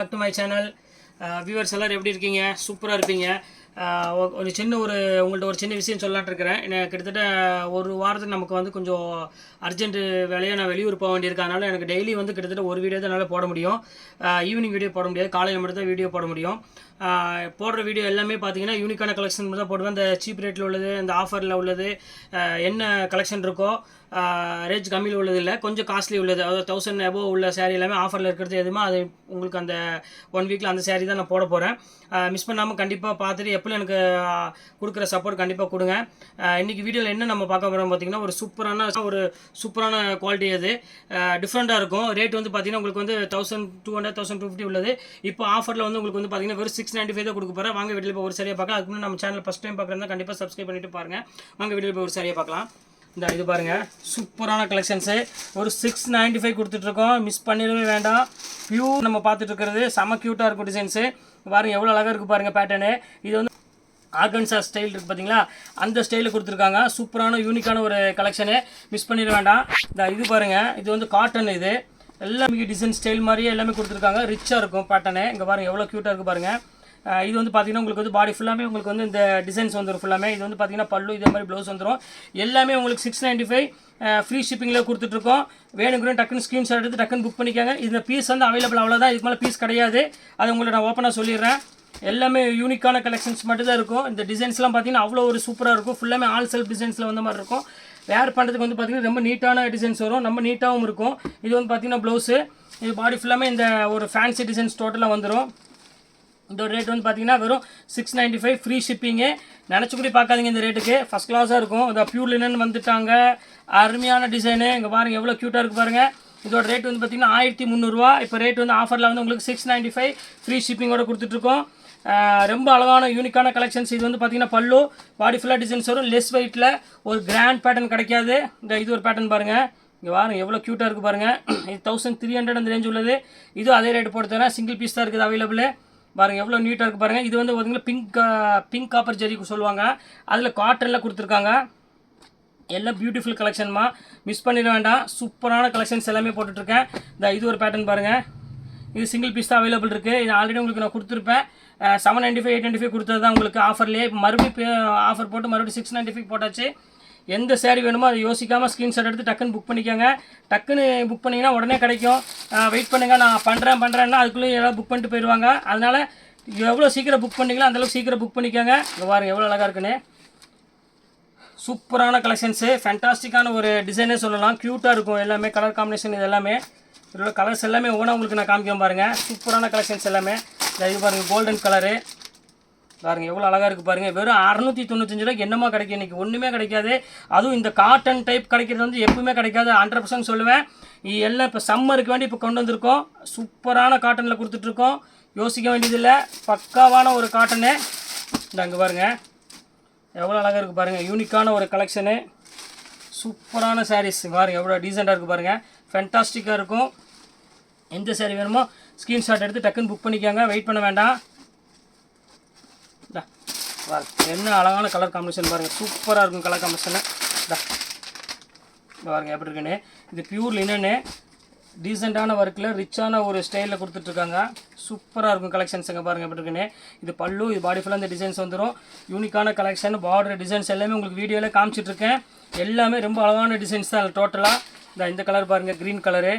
Back to my channel viewers எல்லோரும் எப்படி இருக்கீங்க? சூப்பராக இருப்பீங்க. ஒரு சின்ன ஒரு உங்கள்ட்ட ஒரு சின்ன விஷயம் சொல்லலான்ட்டு இருக்கிறேன் எனக்கு கிட்டத்தட்ட ஒரு வாரத்துக்கு நமக்கு வந்து கொஞ்சம் அர்ஜென்ட் வேலையாக நான் வெளியூர் போக வேண்டியிருக்கனால எனக்கு டெய்லி வந்து கிட்டத்தட்ட ஒரு வீடியோ தான் என்னால் போட முடியும். ஈவினிங் வீடியோ போட முடியாது. காலையில் மட்டும் தான் வீடியோ போட முடியும். போடுற வீடியோ எல்லாமே பார்த்தீங்கன்னா யூனிக்கான கலெக்ஷன் மட்டும் தான் போடுவேன். இந்த சீப் ரேட்டில் உள்ளது இந்த ஆஃபரில் உள்ளது என்ன கலெக்ஷன் இருக்கோ ரேஞ்ச் கம்மியில் உள்ளது இல்லை கொஞ்சம் காஸ்ட்லி உள்ளது. அதாவது தௌசண்ட் அபோவ் உள்ள சேரீ எல்லாமே ஆஃபரில் இருக்கிறது எதுவுமே அது உங்களுக்கு அந்த ஒன் வீக்கில் அந்த சேரீ தான் நான் போட போகிறேன் மிஸ் பண்ணாமல் கண்டிப்பாக பார்த்துட்டு எப்போ எனக்கு கொடுக்குற சப்போர்ட் கண்டிப்பாக கொடுங்க. இன்றைக்கி வீடியோவில் என்ன நம்ம பார்க்க போகிறோம் பார்த்தீங்கன்னா ஒரு சூப்பரான ஒரு சூப்பரான குவாலிட்டி அது. டிஃப்ரெண்ட்டாக இருக்கும். ரேட் வந்து பார்த்தீங்கன்னா உங்களுக்கு வந்து thousand two hundred thousand fifty உள்ளது. இப்போ ஆஃபரில் வந்து உங்களுக்கு வந்து பார்த்தீங்கன்னா வெறும் சிக்ஸ் நைன்ட்டி ஃபைவ் தான் கொடுக்க போகிறேன் வாங்க வீட்டில் போய் ஒரு சரியாக பார்க்கலாம். அதுக்கு முன்னாடி நம்ம சேனல் ஃபஸ்ட் டைம் பார்க்குறதா கண்டிப்பாக சப்ஸ்கிரைப் பண்ணிட்டு பாருங்கள் வாங்க வீட்டில் போய் ஒரு சரியாக பார்க்கலாம். இந்த இது பாருங்க. சூப்பரான கலெக்ஷன்ஸு ஒரு சிக்ஸ் நைன்ட்டி ஃபைவ் கொடுத்துட்ருக்கோம் மிஸ் பண்ணிடவே வேண்டாம். பியூர் நம்ம பார்த்துட்டு இருக்கிறது. செம க்யூட்டாக இருக்கும் டிசைன்ஸு பாருங்கள் எவ்வளோ அழகாக இருக்குது பாருங்கள் பேட்டர்னு இது வந்து ஆர்கன்சா ஸ்டைல் இருக்குது பார்த்தீங்களா அந்த ஸ்டைலில் கொடுத்துருக்காங்க. சூப்பரான யூனிக்கான ஒரு கலெக்ஷனு மிஸ் பண்ணிட வேண்டாம். இந்த இது பாருங்கள் இது வந்து காட்டன் இது. எல்லாமே டிசைன் ஸ்டைல் மாதிரியே எல்லாமே கொடுத்துருக்காங்க. ரிச்சாக இருக்கும் பேட்டர்னு இங்கே பாருங்கள் எவ்வளோ க்யூட்டாக இருக்குது பாருங்கள் இது வந்து பார்த்தீங்கன்னா உங்களுக்கு வந்து பாடி ஃபுல்லாமே உங்களுக்கு வந்து இந்த டிசைன்ஸ் வந்துடும் ஃபுல்லாமே இது வந்து பார்த்தீங்கன்னா பல்லு இதே மாதிரி ப்ளவுஸ் வந்துடும் எல்லாமே உங்களுக்கு சிக்ஸ் நைன்ட்டி ஃபைவ் ஃப்ரீ ஷிப்பிங்கில் கொடுத்துட்ருக்கோம். வேணுங்கிற டக்குன்னு ஸ்க்ரீன்ஷாட் எடுத்து டக்குன்னு புக் பண்ணிக்கோங்க. இந்த பீஸ் வந்து அவைலபிள் அவ்வளோதான் இதுக்கு மேலே பீஸ் கிடையாது. அது உங்களுக்கு நான் ஓப்பனாக சொல்லிடுறேன். எல்லாமே யூனிக்கான கலெக்ஷன்ஸ் மட்டும் தான் இருக்கும். இந்த டிசைன்ஸ்லாம் பார்த்தீங்கன்னா அவ்வளோ ஒரு சூப்பராக இருக்கும். ஃபுல்லாமே ஆல் செல்ஃப் டிசைன்ஸில் வந்த மாதிரி இருக்கும். வேர் பண்ணுறதுக்கு வந்து பார்த்தீங்கன்னா ரொம்ப நீட்டான டிசைன்ஸ் வரும். ரொம்ப நீட்டாகவும் இருக்கும். இது வந்து பார்த்தீங்கன்னா ப்ளவுஸு இது பாடி ஃபுல்லாமே இந்த ஒரு ஃபேன்சி டிசைன்ஸ் டோட்டலாக வந்துடும் இந்த ரேட் வந்து பார்த்தீங்கன்னா வெறும் six ninety five free shipping நினச்சி கூட பார்க்காதீங்க இந்த ரேட்டுக்கு ஃபஸ்ட் கிளாஸாக இருக்கும். இந்த பியூர் லினன் வந்துட்டாங்க. அருமையான டிசைனு இங்கே பாருங்கள் எவ்வளோ க்யூட்டாக இருக்குது பாருங்கள் இதோட ரேட் வந்து பார்த்தீங்கன்னா ஆயிரத்தி முந்நூறுரூவா இப்போ ரேட் வந்து ஆஃபரில் வந்து உங்களுக்கு சிக்ஸ் நைன்ட்டி ஃபைவ் ஃப்ரீ ஷிப்பிங்கோட கொடுத்துட்ருக்கோம் ரொம்ப அழகான யூனிக்கான கலெக்ஷன்ஸ் இது வந்து பார்த்தீங்கன்னா பல்லு பாடி ஃபுல்லாக டிசைன்ஸ் வரும். லெஸ் வெயிட்டில் ஒரு கிராண்ட் பேட்டர்ன் கிடைக்காது. இந்த இது ஒரு பேட்டர்ன் பாருங்கள் இங்கே பாருங்க எவ்வளோ க்யூட்டாக இருக்குது பாருங்கள் இது தௌசண்ட் த்ரீ ஹண்ட்ரட் அந்த ரேஞ்ச் உள்ளது. இது அதே ரேட் போட்டு தரேன். சிங்கிள் பீஸ் தான் இருக்குது அவைலபிள் பாருங்கள் எவ்வளோ நீட்டாக இருக்குது பாருங்கள் இது வந்து பார்த்தீங்கன்னா பிங்க் பிங்க் காப்பர் ஜெரி சொல்லுவாங்க. அதில் காட்டனில் கொடுத்துருக்காங்க. எல்லாம் பியூட்டிஃபுல் கலெக்ஷன்மா மிஸ் பண்ணிட வேண்டாம். சூப்பரான கலெக்ஷன்ஸ் எல்லாமே போட்டுட்ருக்கேன் இந்த இது ஒரு பேட்டர்ன் பாருங்கள் இது சிங்கிள் பீஸ் தான் அவைலபிள் இருக்குது இது ஆல்ரெடி உங்களுக்கு நான் கொடுத்துருப்பேன். Seven ninety five eight ninety five கொடுத்தது தான் உங்களுக்கு ஆஃபர்லேயே மறுபடியும் ஆஃபர் போட்டு மறுபடியும் சிக்ஸ் நைன்டி ஃபைவ் போட்டாச்சு. எந்த சேரீ வேணுமோ அதை யோசிக்காமல் ஸ்க்ரீன்ஷாட் எடுத்து டக்குன்னு புக் பண்ணிக்கோங்க. டக்குன்னு புக் பண்ணிங்கன்னா உடனே கிடைக்கும். வெயிட் பண்ணுங்கள் நான் பண்ணுறேன் பண்ணுறேன்னா அதுக்குள்ளே எல்லாம் புக் பண்ணிட்டு போயிடுவாங்க. அதனால் எவ்வளோ சீக்கிரம் புக் பண்ணிக்கலாம் அந்தளவுக்கு சீக்கிரம் புக் பண்ணிக்கோங்க. இங்கே பாருங்க எவ்வளோ அழகாக இருக்குன்னு. சூப்பரான கலெக்ஷன்ஸு ஃபேண்டாஸ்டிக்கான ஒரு டிசைனே சொல்லலாம். க்யூட்டாக இருக்கும். எல்லாமே கலர் காம்பினேஷன் இது எல்லாமே இதோட கலர்ஸ் எல்லாமே ஒவ்வொன்றா உங்களுக்கு நான் காமிக்கிறேன் பாருங்கள் சூப்பரான கலெக்ஷன்ஸ் எல்லாமே. இது பாருங்கள் கோல்டன் கலரு பாருங்க எவ்வளோ அழகாக இருக்குது பாருங்கள் வெறும் அறநூற்றி தொண்ணூத்தஞ்சு ரூபாய்க்கு என்னமா கிடைக்கும்? இன்றைக்கி ஒன்றுமே கிடைக்காது. அதுவும் இந்த காட்டன் டைப் கிடைக்கிறது வந்து எப்பவுமே கிடைக்காது. ஹண்ட்ரட் பர்சன்ட் சொல்லுவேன். எல்லாம் இப்போ சம்மருக்கு வேண்டி இப்போ கொண்டு வந்திருக்கோம். சூப்பரான காட்டனில் கொடுத்துட்ருக்கோம். யோசிக்க வேண்டியதில்லை. பக்காவான ஒரு காட்டனு இந்த அங்கே பாருங்கள் எவ்வளோ அழகாக இருக்குது பாருங்கள் யூனிக்கான ஒரு கலெக்ஷனு சூப்பரான சாரீஸ் பாருங்கள் எவ்வளோ டீசெண்டாக இருக்குது பாருங்கள் ஃபென்டாஸ்டிக்காக இருக்கும். எந்த சேரீ வேணுமோ ஸ்க்ரீன்ஷாட் எடுத்து டக்குன்னு புக் பண்ணிக்கோங்க. வெயிட் பண்ண வேண்டாம். இந்தா, என்ன அழகான கலர் காம்பினேஷன் பாருங்கள் சூப்பராக இருக்கும் கலர் காம்பினேஷனு பாருங்கள் பாருங்க எப்படி இருக்குன்னு. இது பியூர் லினனு டீசெண்டான ஒர்க்கில் ரிச்சான ஒரு ஸ்டைலில் கொடுத்துட்ருக்காங்க. சூப்பராக இருக்கும் கலெக்ஷன்ஸுங்க பாருங்கள் எப்படி இருக்குன்னு. இது பல்லு இது பாடி ஃபுல்லாக இந்த டிசைன்ஸ் வந்துடும் யூனிக்கான கலெக்ஷன் பார்டர் டிசைன்ஸ் எல்லாமே உங்களுக்கு வீடியோவில் காமிச்சிட்ருக்கேன். எல்லாமே ரொம்ப அழகான டிசைன்ஸ் தான் டோட்டலாக இந்த இந்த கலர் பாருங்கள் க்ரீன் கலரு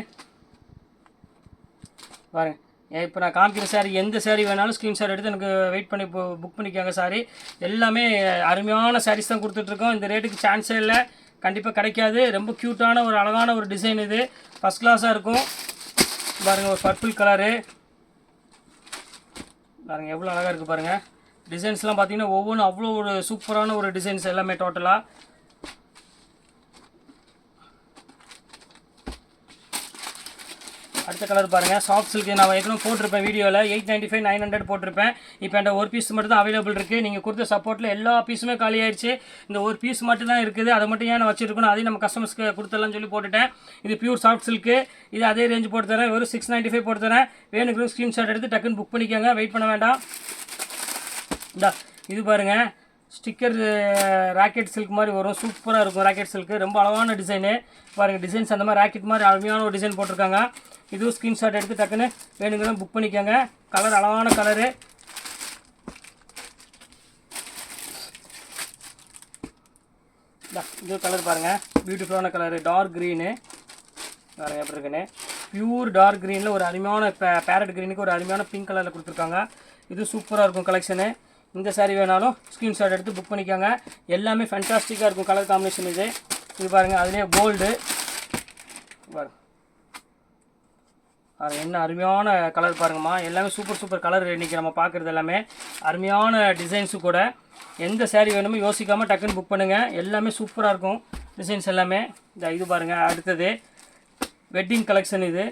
பாருங்கள் இப்போ நான் காமிக்கிற சாரீ எந்த சாரீ வேணாலும் ஸ்க்ரீன்ஷாட் எடுத்து எனக்கு வெயிட் பண்ணி புக் பண்ணிக்கோங்க சாரி எல்லாமே அருமையான சாரீஸ் தான் கொடுத்துட்ருக்கோம். இந்த ரேட்டுக்கு சான்ஸே இல்லை. கண்டிப்பாக கிடைக்காது. ரொம்ப க்யூட்டான ஒரு அழகான ஒரு டிசைன் இது. ஃபஸ்ட் கிளாஸாக இருக்கும். பாருங்கள் ஒரு பர்பிள் கலரு பாருங்கள் எவ்வளோ அழகாக இருக்குது பாருங்கள் டிசைன்ஸ்லாம் பார்த்தீங்கன்னா ஒவ்வொன்றும் அவ்வளோ ஒரு சூப்பரான ஒரு டிசைன்ஸ் எல்லாமே டோட்டலாக அடுத்த கலர் பாருங்கள் சாஃப்ட் சில்க்கு நான் ஏற்கனவே போட்டிருப்பேன் வீடியோவில் eight ninety five nine hundred போட்டிருப்பேன். இப்போ என்கிட்ட ஒரு பீஸ் மட்டும் தான் அவைலபிள் இருக்குது நீங்கள் கொடுத்த சப்போர்ட்டில் எல்லா பீஸுமே காலி ஆயிடுச்சு. இந்த ஒரு பீஸ் மட்டும் தான் இருக்குது. அதை மட்டும் ஏன் நான் வச்சுருக்கணும்? அதையும் நம்ம கஸ்டமர்ஸ்க்கு கொடுத்துடலாம்னு சொல்லி போட்டுட்டேன். இது பியூர் சாஃப்ட் சில்க்கு இது அதே ரேஞ்ச் போட்டு தரேன். வெறும் சிக்ஸ் நைன்ட்டி ஃபைவ் போட்டு தரேன். வேணுங்கிற ஸ்க்ரீன்ஷாட் எடுத்து டக்குன்னு புக் பண்ணிக்கோங்க. வெயிட் பண்ண வேண்டாம். இந்தா இது பாருங்கள் ஸ்டிக்கர் ராக்கெட் சில்க் மாதிரி வரும். சூப்பராக இருக்கும் ராக்கெட் சில்க்கு ரொம்ப அழகான டிசைனு பாருங்கள் டிசைன்ஸ் அந்த மாதிரி ராக்கெட் மாதிரி அருமையான ஒரு டிசைன் போட்டிருக்காங்க. இதுவும் ஸ்க்ரீன்ஷாட் எடுத்து டக்குன்னு வேணுங்கன்னா புக் பண்ணிக்கோங்க. கலர் அழகான கலரு இது கலர் பாருங்கள் பியூட்டிஃபுல்லான கலரு டார்க் க்ரீனு வேறு எப்படி இருக்குன்னு? பியூர் டார்க் க்ரீனில் ஒரு அருமையான பே பேரட் க்ரீனுக்கு ஒரு அருமையான பிங்க் கலரில் கொடுத்துருக்காங்க. இது சூப்பராக இருக்கும் கலெக்ஷனு இந்த saree வேணாலும் ஸ்க்ரீன்ஷாட் எடுத்து புக் பண்ணிக்கோங்க. எல்லாமே ஃபேன்டாஸ்டிக்காக இருக்கும் கலர் காம்பினேஷன் இது. இது பாருங்கள் அதுலேயே கோல்டு பாருங்க. என்ன அருமையான கலர் பாருங்கம்மா. எல்லாமே சூப்பர் சூப்பர் கலர் இன்றைக்கி நம்ம பார்க்குறது எல்லாமே. அருமையான டிசைன்ஸு கூட. எந்த சேரீ வேணுமோ யோசிக்காமல் டக்குன்னு புக் பண்ணுங்கள் எல்லாமே சூப்பராக இருக்கும். டிசைன்ஸ் எல்லாமே. இந்த இது பாருங்கள் அடுத்தது வெட்டிங் கலெக்ஷன் இது.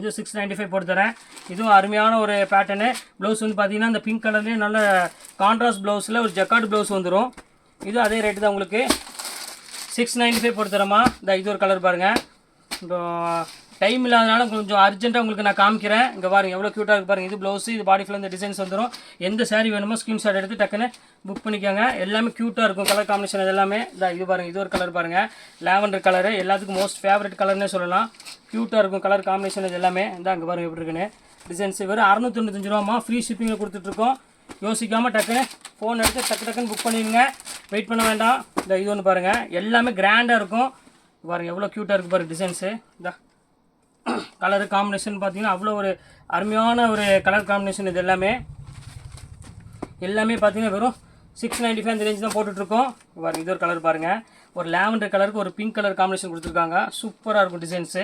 இது சிக்ஸ் நைன்ட்டி ஃபைவ் போட்டு தரேன். இதுவும் அருமையான ஒரு பேட்டர்னு ப்ளவுஸ் வந்து பார்த்தீங்கன்னா இந்த பிங்க் கலர்லேயே நல்ல கான்ட்ராஸ்ட் ப்ளவுஸில் ஒரு ஜக்கார்டு ப்ளவுஸ் வந்துடும் இது அதே ரேட்டு தான் உங்களுக்கு. சிக்ஸ் நைன்ட்டி ஃபைவ் போட்டு இந்த இது ஒரு கலர் பாருங்கள் டைம் இல்லாதனால கொஞ்சம் அர்ஜென்ட்டாக உங்களுக்கு நான் காமிக்கிறேன். இங்கே பாருங்க எவ்வளோ க்யூட்டாக இருக்குது பாருங்கள் இது ப்ளவுஸு இது பாடி ஃபுல்லாக இந்த டிசைன்ஸ் வந்துடும் எந்த சாரீ வேணுமோ ஸ்க்ரீன்ஷாட் எடுத்து டக்குன்னு புக் பண்ணிக்கோங்க. எல்லாமே க்யூட்டாக இருக்கும். கலர் காம்பினேஷன் எல்லாமே இந்த இது பாருங்கள் இது ஒரு கலர் பாருங்கள் லேவண்டர் கலரு எல்லாத்துக்கும் மோஸ்ட் ஃபேவரட் கலர்னே சொல்லலாம். க்யூட்டாக இருக்கும் கலர் காம்பினேஷன் இது எல்லாமே இந்த அங்கே பாருங்க எப்படி இருக்குன்னு. டிசைன்ஸ் வெறும் அறுநூத்தி தொண்ணூத்தஞ்சு ரூபாமா ஃப்ரீ ஷிப்பிங்கில் கொடுத்துட்ருக்கோம். யோசிக்காமல் டக்குன்னு ஃபோன் எடுத்து டக்கு டக்குன்னு புக் பண்ணிடுங்க. வெயிட் பண்ண வேண்டாம். இந்த இது ஒன்று பாருங்கள் எல்லாமே கிராண்டாக இருக்கும். பாருங்கள் எவ்வளோ க்யூட்டாக இருக்குது பாரு டிசைன்ஸு இந்த. கலரு காம்பினேஷன் பார்த்தீங்கன்னா அவ்வளோ ஒரு அருமையான ஒரு கலர் காம்பினேஷன் இது எல்லாமே. எல்லாமே பார்த்தீங்கன்னா வெறும் சிக்ஸ் நைன்ட்டி ஃபைவ் அந்த ரேஞ்ச் தான் போட்டுட்ருக்கோம். பாருங்க இது ஒரு கலர் பாருங்கள் ஒரு லாவெண்டர் கலருக்கு ஒரு பிங்க் கலர் காம்பினேஷன் கொடுத்துருக்காங்க. சூப்பராக இருக்கும் டிசைன்ஸு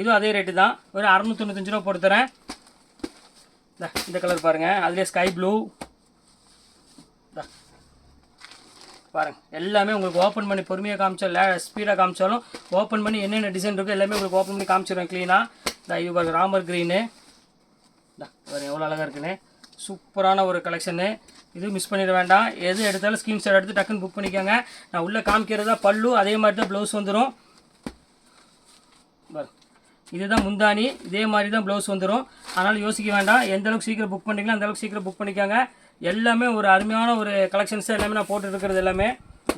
இதுவும் அதே ரேட்டு தான். வெறும் அறநூத்தொண்ணூத்தஞ்சு ரூபா போட்டு தரேன். இந்த கலர் பாருங்கள் அதுலேயே ஸ்கை ப்ளூ பாருங்கள் எல்லாமே உங்களுக்கு ஓப்பன் பண்ணி பொறுமையாக காமிச்சாலும் லே ஸ்பீடாக காமிச்சாலும் ஓப்பன் பண்ணி என்னென்ன டிசைன் இருக்கோ எல்லாமே உங்களுக்கு ஓப்பன் பண்ணி காமிச்சிடுவேன் க்ளீனாக இந்த இது பாருங்க ராமர் க்ரீனு பாருங்க எவ்வளோ அழகாக இருக்குன்னு. சூப்பரான ஒரு கலெக்ஷனு இது மிஸ் பண்ணிட வேண்டாம். எது எடுத்தாலும் ஸ்க்ரீன்ஷாட் எடுத்து டக்குன்னு புக் பண்ணிக்கோங்க. நான் உள்ளே காமிக்கிறதா பல்லு அதே மாதிரி தான் ப்ளவுஸ் வந்துடும் பாருங்க. இதுதான் முந்தானி இதே மாதிரி தான் ப்ளவுஸ் வந்துடும் அதனால் யோசிக்க வேண்டாம். எந்த அளவுக்கு சீக்கிரம் புக் பண்ணிக்கலாம் அந்தளவுக்கு சீக்கிரம் புக் பண்ணிக்கோங்க. எல்லாமே ஒரு அருமையான ஒரு கலெக்ஷன்ஸ் எல்லாமே நான் போட்டுருக்கிறது எல்லாமே.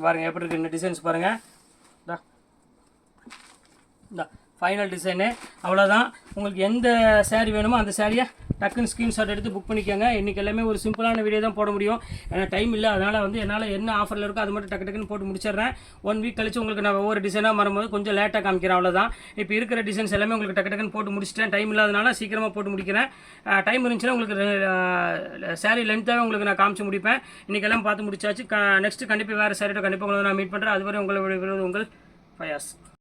பாருங்கள் எப்படி இருக்கு இந்த டிசைன்ஸ் பாருங்கள் இந்தா. இந்த. ஃபைனல் டிசைனு அவ்வளோதான் உங்களுக்கு எந்த சேரீ வேணுமோ அந்த சேரீயை டக்குன்னு ஸ்க்ரீன்ஷாட் எடுத்து புக் பண்ணிக்கோங்க. இன்றைக்கி எல்லாமே ஒரு சிம்பிளான வீடியோ தான் போட முடியும். ஏன்னா டைம் இல்லை அதனால் வந்து என்னால் என்ன ஆஃபரில் இருக்கோ அது மட்டும் டக்கு டக்குன்னு போட்டு முடிச்சிடுறேன். ஒன் வீக் கழிச்சு உங்களுக்கு நான் ஒவ்வொரு டிசைனாக வரும்போது கொஞ்சம் லேட்டாக காமிக்கிறேன் அவ்வளோதான் இப்போ இருக்கிற டிசைன்ஸ் எல்லாமே உங்களுக்கு டக்கு டக்குன்னு போட்டு முடிச்சிட்டேன். டைம் இல்லாதனால சீக்கிரமாக போட்டு முடிக்கிறேன். டைம் இருந்துச்சுன்னா உங்களுக்கு சாரீ லென்த்தாகவே உங்களுக்கு நான் காமிச்சு முடிப்பேன். இன்றைக்கி எல்லாம் பார்த்து முடிச்சாச்சு. நெக்ஸ்ட் கண்டிப்பாக வேறு சாரியோட கண்டிப்பாக உங்களை நான் மீட் பண்ணுறேன் அதுவரை உங்களை விடுகிறது உங்கள் ஃபயாஸ்